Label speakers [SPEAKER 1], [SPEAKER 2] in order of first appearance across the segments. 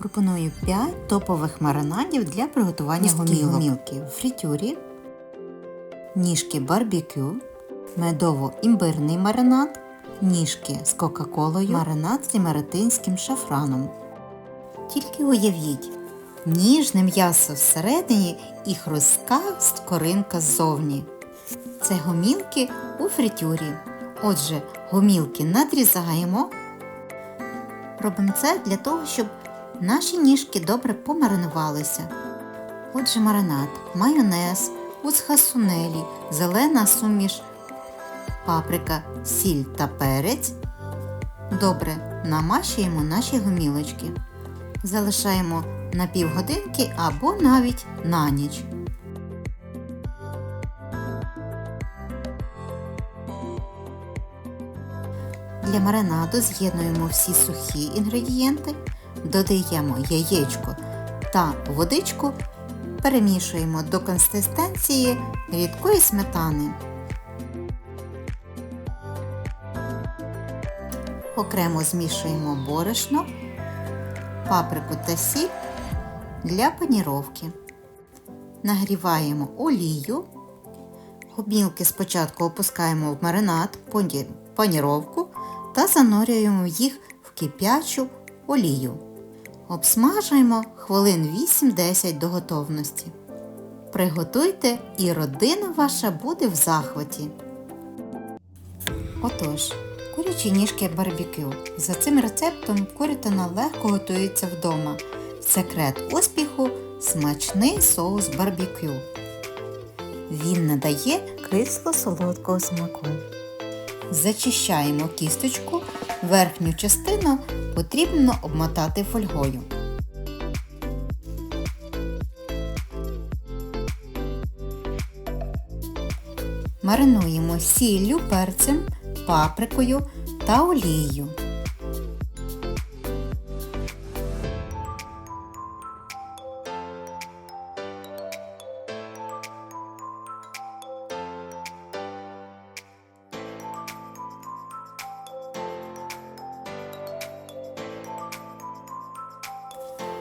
[SPEAKER 1] Пропоную 5 топових маринадів для приготування гомілок. гомілки в фритюрі, ніжки барбекю, медово-імбирний маринад, ніжки з кока-колою, маринад з емеретинським шафраном. Тільки уявіть, ніжне м'ясо всередині і хрустка скоринка ззовні. Це гомілки у фритюрі. Отже, гомілки надрізаємо. Робимо це для того, щоб наші ніжки добре помаринувалися. Отже, маринад, майонез, ус сунелі, зелена суміш, паприка, сіль та перець. Добре намащуємо наші гомілочки. Залишаємо на півгодинки або навіть на ніч. Для маринаду з'єднуємо всі сухі інгредієнти, додаємо яєчко та водичку, перемішуємо до консистенції рідкої сметани. Окремо змішуємо борошно, паприку та сіль для паніровки. Нагріваємо олію. Гомілки спочатку опускаємо в маринад, паніровку та занурюємо їх в кип'ячу олію. Обсмажуємо хвилин 8-10 до готовності. Приготуйте і родина ваша буде в захваті. Отож, курячі ніжки барбекю. За цим рецептом курятина легко готується вдома. Секрет успіху смачний соус барбекю. Він надає кисло-солодкого смаку. Зачищаємо кісточку, верхню частину потрібно обмотати фольгою. Маринуємо сіллю, перцем, паприкою та олією.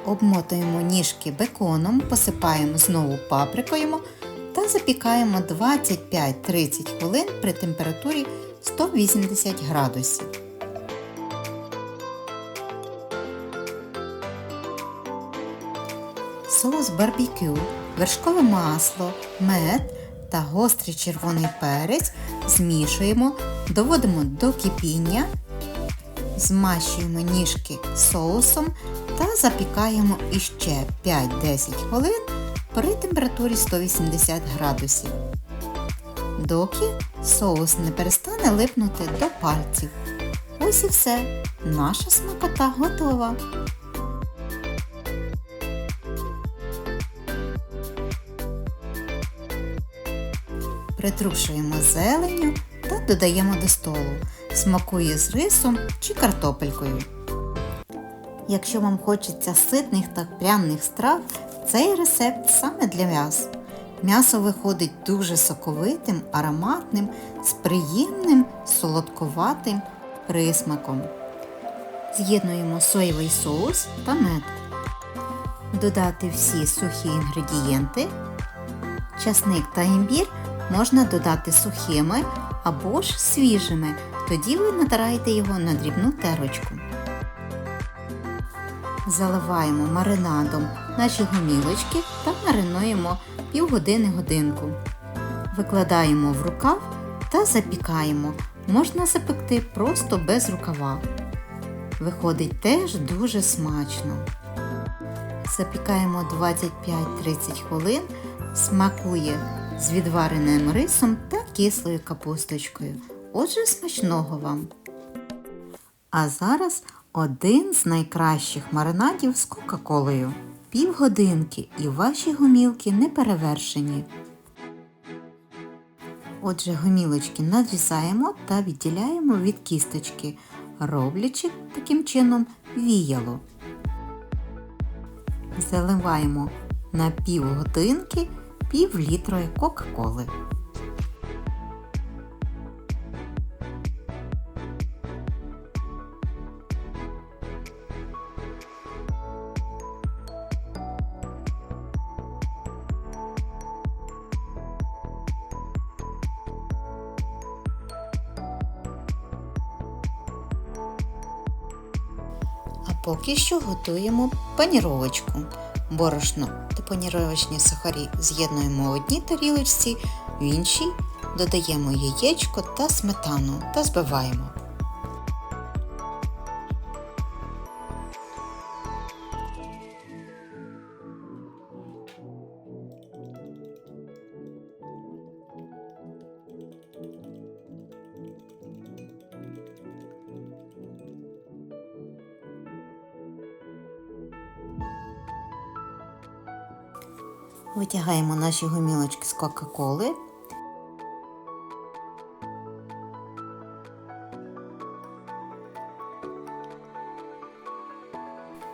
[SPEAKER 1] Обмотуємо ніжки беконом, посипаємо знову паприкою та запікаємо 25-30 хвилин при температурі 180 градусів. Соус барбекю, вершкове масло, мед та гострий червоний перець змішуємо, доводимо до кипіння, змащуємо ніжки соусом та запікаємо іще 5-10 хвилин при температурі 180 градусів. Доки соус не перестане липнути до пальців. Ось і все. Наша смакота готова. Притрушуємо зеленню та додаємо до столу. Смакує з рисом чи картопелькою. Якщо вам хочеться ситних та пряних страв, цей рецепт саме для м'яс. М'ясо виходить дуже соковитим, ароматним, з приємним солодковатим присмаком. З'єднуємо соєвий соус та мед. Додати всі сухі інгредієнти. Часник та імбір можна додати сухими або ж свіжими, тоді ви натираєте його на дрібну терочку. Заливаємо маринадом наші гомілочки та маринуємо півгодини-годинку. Викладаємо в рукав та запікаємо. Можна запекти просто без рукава. Виходить теж дуже смачно. Запікаємо 25-30 хвилин, смакує з відвареним рисом та кислою капусточкою. Отже, смачного вам! А зараз один з найкращих маринадів з Кока-Колою. Півгодинки і ваші гомілки не перевершені. Отже, гомілочки надрізаємо та відділяємо від кісточки, роблячи таким чином віяло. Заливаємо на півгодинки пів літрої Кока-Коли. Поки що готуємо паніровочку. Борошно та паніровочні сухарі з'єднуємо в одній тарілочці, в іншій додаємо яєчко та сметану та збиваємо. Витягаємо наші гумілочки з Кока-Коли.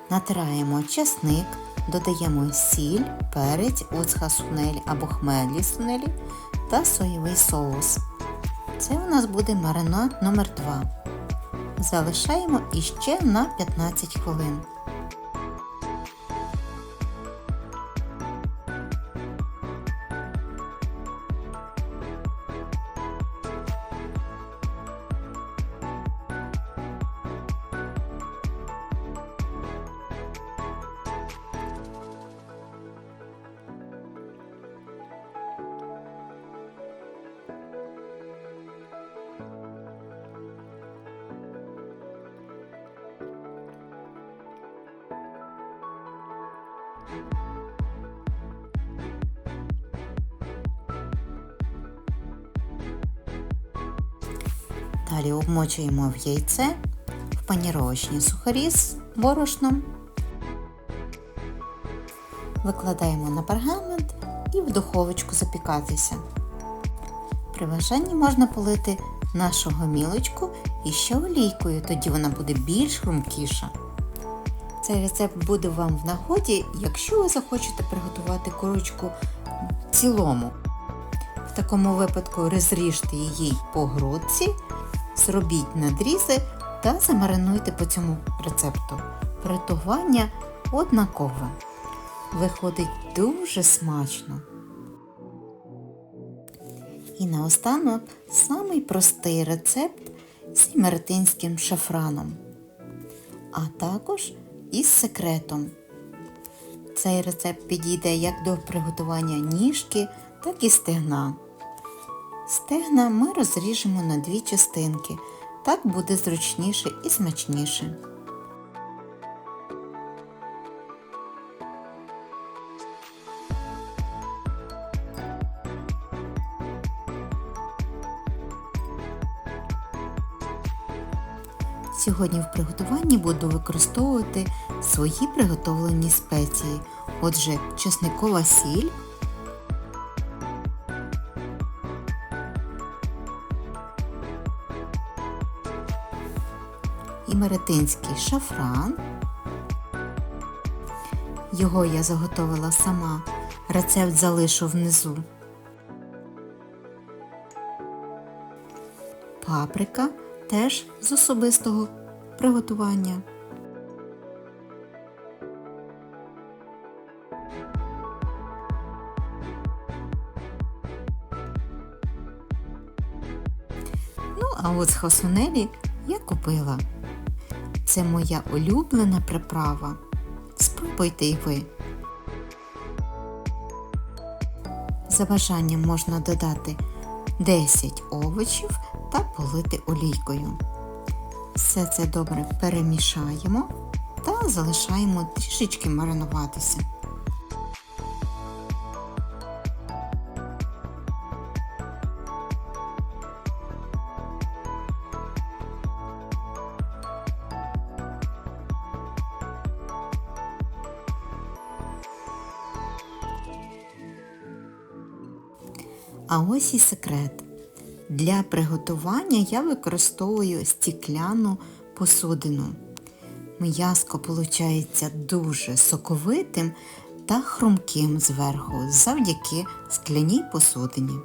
[SPEAKER 1] Натираємо часник, додаємо сіль, перець, оцха сунелі або хмелі сунелі та соєвий соус. Це у нас буде маринад номер 2 Залишаємо іще на 15 хвилин. Далі обмочуємо в яйце в паніровочні сухарі з борошном. Викладаємо на пергамент і в духовочку запікатися. При бажанні можна полити нашу гомілочку і ще олійкою, тоді вона буде більш хрумкіша. Цей рецепт буде вам в нагоді, якщо ви захочете приготувати курочку в цілому. В такому випадку розріжте її по грудці, зробіть надрізи та замаринуйте по цьому рецепту. Приготування однакове. Виходить дуже смачно. І наостанок самий простий рецепт з імеретинським шафраном, а також із секретом. Цей рецепт підійде як до приготування ніжки, так і стегна. Стегна ми розріжемо на дві частинки, так буде зручніше і смачніше. Сьогодні в приготуванні буду використовувати свої приготовлені спеції. Отже, чесникова сіль, імеретинський шафран. Його я заготовила сама. Рецепт залишу внизу. Паприка теж з особистого приготування. Ну, а от з хасунелі я купила. Це моя улюблена приправа. Спробуйте й ви. За бажанням можна додати 10 овочів та полити олійкою. Все це добре перемішаємо та залишаємо трішечки маринуватися. А ось і секрет. Для приготування я використовую стікляну посудину. М'язко виходить дуже соковитим та хрумким зверху завдяки скляній посудині.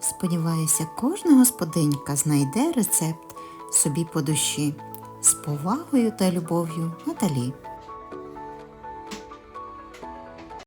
[SPEAKER 1] Сподіваюся, кожна господинька знайде рецепт собі по душі. З повагою та любов'ю Наталі.